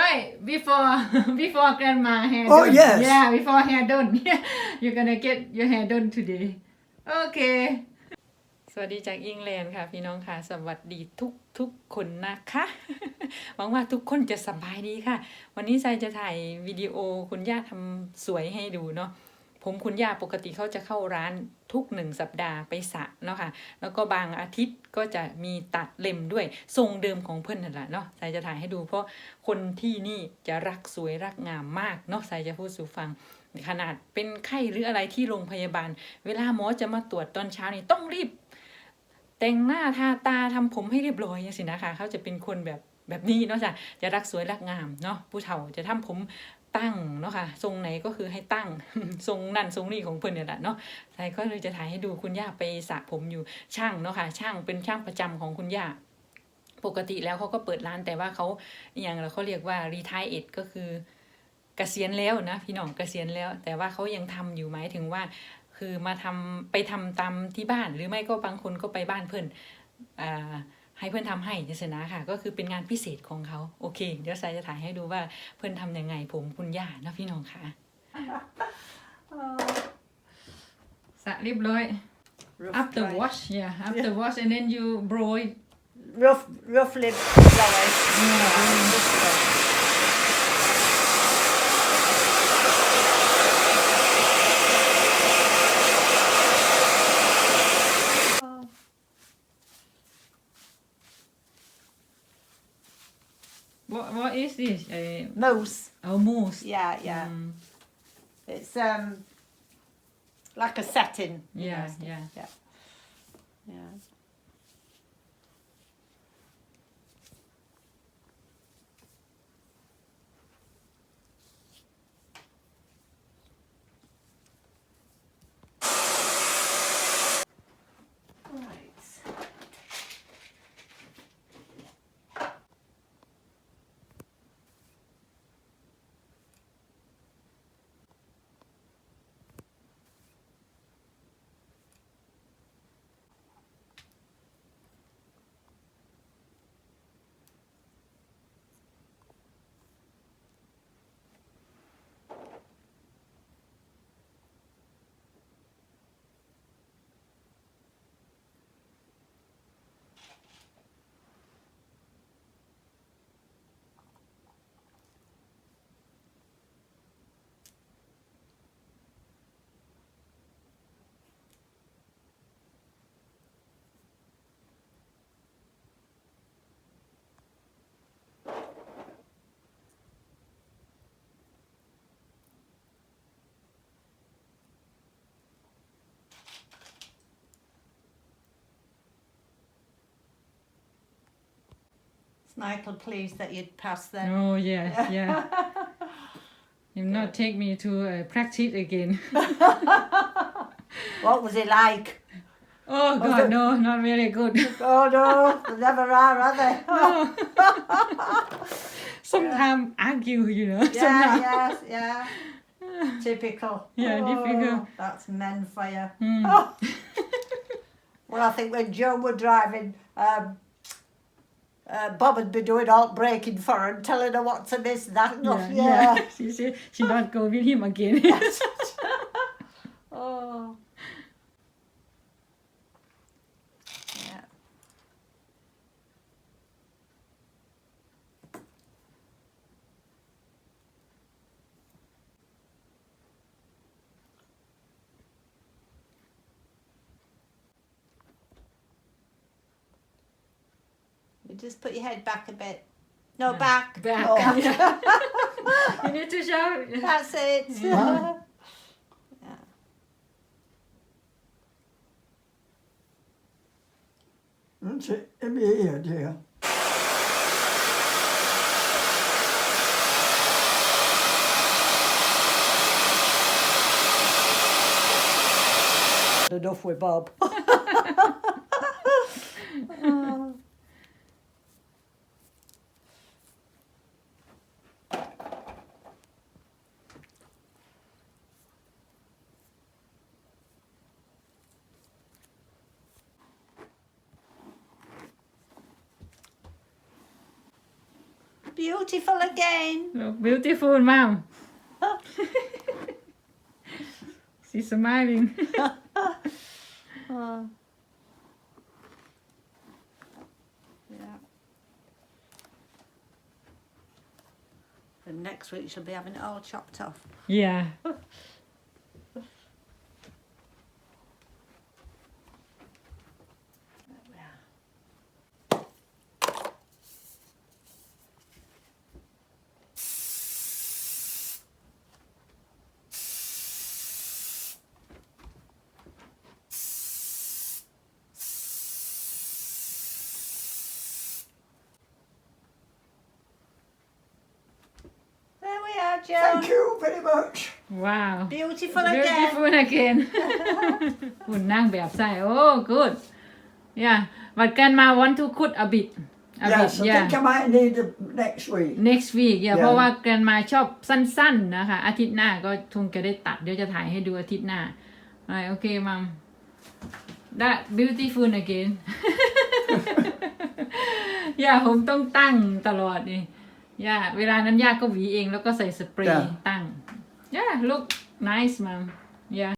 right before before grandma hair Oh, done. yes. yeah before hair done you're gonna get your hair done today okay สวัสดีจากอังกฤษค่ะ พี่น้องค่ะ สวัสดีทุกทุกคนนะคะ หวังว่าทุกคนจะสบายดีค่ะ วันนี้ใจจะถ่ายวิดีโอคุณย่าทำสวยให้ดูเนาะ ผมคุณย่าปกติเขาจะเข้าร้านทุกหนึ่งสัปดาห์ไปสระเนาะค่ะ แล้วก็บางอาทิตย์ก็จะมีตัดเล็มด้วยทรงเดิมของเพื่อนนั่นแหละเนาะใจจะถ่ายให้ดูเพราะคนที่นี่จะรักสวยรักงามมากเนาะใจจะพูดสู่ฟังขนาดเป็นไข้หรืออะไรที่โรงพยาบาล เวลาหมอจะมาตรวจตอนเช้านี่ต้องรีบ แต่งหน้าทาตาทำผมให้เรียบร้อยสินะคะเขาจะเป็นคนแบบแบบนี้เนาะจ้ะจะรักสวยรักงามเนาะผู้เฒ่าจะทำผม ตั้งเนาะค่ะทรงไหนก็คือให้ตั้งทรงนั่นทรงนี่ของเพิ่อนเนี่ยแหละเนาะใช่ก็เลยจะถ่ายให้ดูคุณย่าไปสระผมอยู่ช่างเนาะค่ะช่างเป็นช่างประจำของคุณย่าปกติแล้วเขาก็เปิดร้านแต่ว่าเขาอย่างเราเขาเรียกว่ารีทายเอ็ดก็คือเกษียณแล้วนะพี่น้องเกษียณแล้ว แต่ว่าเขายังทำอยู่หมายถึงว่า คือมาทำไปทำตามที่บ้าน หรือไม่ก็บางคนก็ไปบ้านเพื่อนอ่า ให้เพื่อนทำให้จะชนะค่ะ ก็คือเป็นงานพิเศษของเขาโอเค เดี๋ยวสายจะถ่ายให้ดูว่าเพื่อนทำยังไงผมคุณย่านะพี่น้องค่ะสระเรียบร้อย Rough after dry. wash yeah after wash and then you blow it Rough, roughly dry. this is uh, moose. Oh, moose. Yeah, yeah. Mm. It's um like a setting. Yeah, yeah, yeah, yeah. Michael pleased that you'd pass them. oh yeah yeah you not take me to uh, practice again What was it like? oh Was god it- no not very good Oh no, they never are, are they? sometimes argue you know Yeah, yes, yeah. Typical. Yeah, typical. That's men for you. Hmm. Well, I think when Joe were driving, um, uh, Bob would be doing alt braking for her and telling her what to miss and that. and yeah, off, yeah. yeah. she said she not go with him again oh. Yeah. You just put your head back a bit. No, Yeah. back. back Oh. yeah. you need to shout That's it. Yeah. That's it, in my ear, dear. Enough with Bob. Beautiful again. Look beautiful mom she's smiling Oh. Yeah. And next week she'll be having it all chopped off. yeah oh, There we are, Joe. Thank you very much. wow Beautiful again. beautiful again หุ่นนั่งแบบใส่ oh good yeah but grandma want to cook a bit a yes, bit I yeah think I might need it next week. next week อย่า Yeah. เพราะว่าแกรนมาชอบสั้นๆ นะคะ อาทิตย์หน้าก็คงจะได้ตัด เดี๋ยวจะถ่ายให้ดูอาทิตย์หน้าอะไรโอเคมัม that beautiful again อย่าผมต้องตั้งตลอดนี่ ย่าเวลานั้นย่าก็หวีเองแล้วก็ใส่สเปรย์ Yeah. ตั้ง yeah look nice mom yeah